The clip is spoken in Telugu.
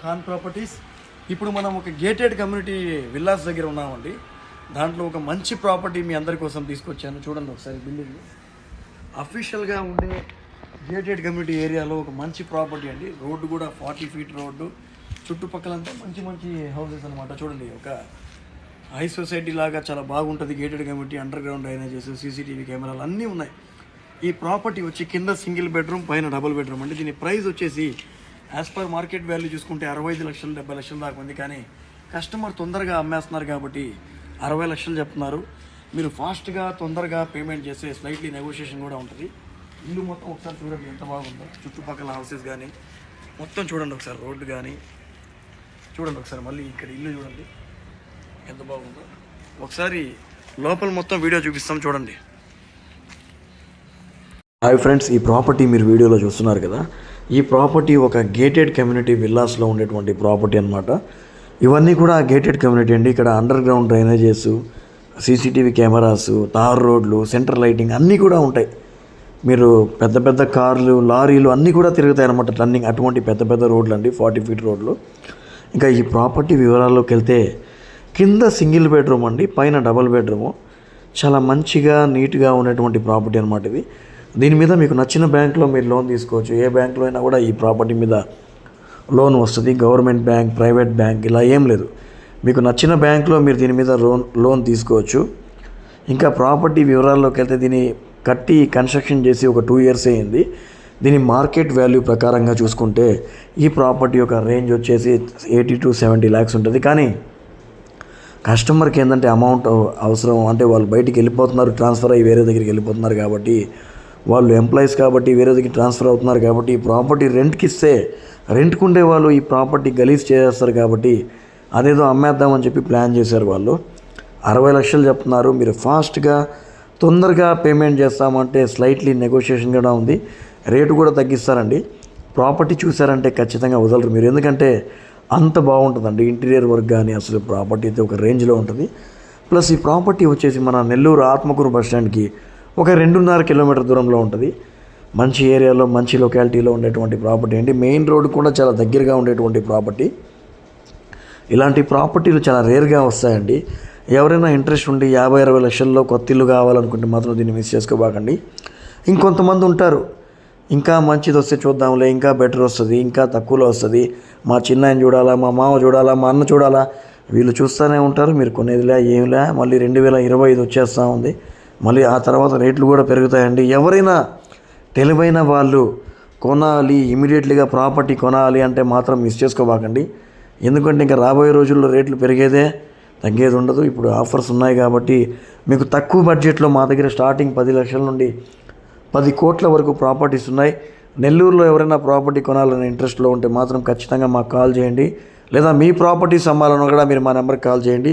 ఖాన్ ప్రాపర్టీస్. ఇప్పుడు మనం ఒక గేటెడ్ కమ్యూనిటీ విల్లాస్ దగ్గర ఉన్నామండి. దాంట్లో ఒక మంచి ప్రాపర్టీ మీ అందరి కోసం తీసుకొచ్చాను. చూడండి ఒకసారి బిల్డింగ్. అఫీషియల్గా ఉండే గేటెడ్ కమ్యూనిటీ ఏరియాలో ఒక మంచి ప్రాపర్టీ అండి. రోడ్డు కూడా ఫార్టీ ఫీట్ రోడ్డు. చుట్టుపక్కలంతా మంచి మంచి హౌసెస్ అనమాట చూడండి ఒక హై సొసైటీ లాగా చాలా బాగుంటుంది gated community. Underground drainages CCTV కెమెరాలు అన్నీ ఉన్నాయి. ఈ ప్రాపర్టీ వచ్చి కింద సింగిల్ బెడ్రూమ్ పైన డబుల్ బెడ్రూమ్ అండి. దీని ప్రైస్ వచ్చేసి యాజ్ పర్ మార్కెట్ వాల్యూ చూసుకుంటే అరవై ఐదు లక్షలు డెబ్బై లక్షల దాకా ఉంది. కానీ కస్టమర్ తొందరగా అమ్మేస్తున్నారు కాబట్టి అరవై లక్షలు చెప్తున్నారు. మీరు ఫాస్ట్గా తొందరగా పేమెంట్ చేస్తే స్లైట్లీ నెగోషియేషన్ కూడా ఉంటుంది. ఇల్లు మొత్తం ఒకసారి చూడండి ఎంత బాగుందో. చుట్టుపక్కల హౌసెస్ కానీ మొత్తం చూడండి ఒకసారి రోడ్డు కానీ చూడండి ఒకసారి మళ్ళీ ఇక్కడ ఇల్లు చూడండి. ఎంత బాగుందో. ఒకసారి లోపల మొత్తం వీడియో చూపిస్తాం చూడండి. హాయ్ ఫ్రెండ్స్ ఈ ప్రాపర్టీ మీరు వీడియోలో చూస్తున్నారు కదా. ఈ ప్రాపర్టీ ఒక గేటెడ్ కమ్యూనిటీ విల్లాస్లో ఉండేటువంటి ప్రాపర్టీ అన్నమాట. ఇవన్నీ కూడా గేటెడ్ కమ్యూనిటీ అండి. ఇక్కడ underground drainages CCTV cameras tar రోడ్లు సెంటర్ లైటింగ్ అన్నీ కూడా ఉంటాయి. మీరు పెద్ద పెద్ద కార్లు లారీలు అన్నీ కూడా తిరుగుతాయి అన్నమాట. టర్నింగ్ అటువంటి పెద్ద పెద్ద రోడ్లు అండి ఫార్టీ ఫీట్ రోడ్లు. ఇంకా ఈ ప్రాపర్టీ వివరాల్లోకి వెళ్తే కింద సింగిల్ బెడ్రూమ్ అండి పైన డబుల్ బెడ్రూము చాలా మంచిగా నీట్గా ఉన్నటువంటి ప్రాపర్టీ అనమాట ఇది. దీని మీద మీకు నచ్చిన బ్యాంక్లో మీరు లోన్ తీసుకోవచ్చు. ఏ బ్యాంక్లో అయినా కూడా ఈ ప్రాపర్టీ మీద లోన్ వస్తుంది. గవర్నమెంట్ బ్యాంక్ ప్రైవేట్ బ్యాంక్ ఇలా ఏం లేదు. మీకు నచ్చిన బ్యాంక్లో మీరు దీని మీద లోన్ లోన్ తీసుకోవచ్చు. ఇంకా ప్రాపర్టీ వివరాల్లోకి వెళ్తే దీన్ని కట్టి కన్స్ట్రక్షన్ చేసి ఒక టూ ఇయర్స్ అయింది. దీని మార్కెట్ వాల్యూ ప్రకారంగా చూసుకుంటే ఈ ప్రాపర్టీ యొక్క రేంజ్ వచ్చేసి ఎయిటీ టు సెవెంటీ ల్యాక్స్ ఉంటుంది. కానీ కస్టమర్కి ఏంటంటే అమౌంట్ అవసరం. అంటే వాళ్ళు బయటికి వెళ్ళిపోతున్నారు ట్రాన్స్ఫర్ అయ్యి వేరే దగ్గరికి వెళ్ళిపోతున్నారు కాబట్టి వాళ్ళు ఎంప్లాయీస్ కాబట్టి వేరే దగ్గరికి ట్రాన్స్ఫర్ అవుతున్నారు కాబట్టి ఈ ప్రాపర్టీ రెంట్కి ఇస్తే రెంట్కి ఉండే వాళ్ళు ఈ ప్రాపర్టీ గలీజ్ చేస్తారు కాబట్టి అదేదో అమ్మేద్దామని చెప్పి ప్లాన్ చేశారు వాళ్ళు. అరవై లక్షలు చెప్తున్నారు. మీరు ఫాస్ట్గా తొందరగా పేమెంట్ చేస్తామంటే స్లైట్లీ నెగోషియేషన్ కూడా ఉంది. రేటు కూడా తగ్గిస్తారండి. ప్రాపర్టీ చూసారంటే ఖచ్చితంగా వదలరు మీరు. ఎందుకంటే అంత బాగుంటుందండి. ఇంటీరియర్ వర్క్ కానీ అసలు ప్రాపర్టీ అయితే ఒక రేంజ్లో ఉంటుంది. ప్లస్ ఈ ప్రాపర్టీ వచ్చేసి మన నెల్లూరు ఆత్మకూరు బస్ స్టాండ్కి ఒక రెండున్నర కిలోమీటర్ దూరంలో ఉంటుంది. మంచి ఏరియాలో మంచి లొకాలిటీలో ఉండేటువంటి ప్రాపర్టీ అండి మెయిన్ రోడ్ కూడా చాలా దగ్గరగా ఉండేటువంటి ప్రాపర్టీ ఇలాంటి ప్రాపర్టీలు చాలా రేర్గా వస్తాయండి. ఎవరైనా ఇంట్రెస్ట్ ఉండి యాభై అరవై లక్షల్లో కొత్త ఇల్లు కావాలనుకుంటే మాత్రం దీన్ని మిస్ చేసుకోబాకండి. ఇంకొంతమంది ఉంటారు. ఇంకా మంచిది వస్తే చూద్దాంలే ఇంకా బెటర్ వస్తుంది ఇంకా తక్కువలో వస్తుంది. మా చిన్నాయన చూడాలా మా మామ చూడాలా మా అన్న చూడాలా? వీళ్ళు చూస్తూనే ఉంటారు. మీరు కొనేదిలే ఏంలే మళ్ళీ రెండు వేల ఇరవై ఐదు వచ్చేస్తూ ఉంది. మళ్ళీ ఆ తర్వాత రేట్లు కూడా పెరుగుతాయండి. ఎవరైనా తెలివైన వాళ్ళు కొనాలి ఇమీడియట్లీగా ప్రాపర్టీ కొనాలి అంటే మాత్రం మిస్ చేసుకోబాకండి. ఎందుకంటే ఇంకా రాబోయే రోజుల్లో రేట్లు పెరిగేదే తగ్గేది ఉండదు. ఇప్పుడు ఆఫర్స్ ఉన్నాయి కాబట్టి మీకు తక్కువ బడ్జెట్లో మా దగ్గర స్టార్టింగ్ పది లక్షల నుండి పది కోట్ల వరకు ప్రాపర్టీస్ ఉన్నాయి. నెల్లూరులో ఎవరైనా ప్రాపర్టీ కొనాలనే ఇంట్రెస్ట్లో ఉంటే మాత్రం ఖచ్చితంగా మాకు కాల్ చేయండి. లేదా మీ ప్రాపర్టీస్ అమ్మాలన్నా కూడా మీరు మా నెంబర్కి కాల్ చేయండి.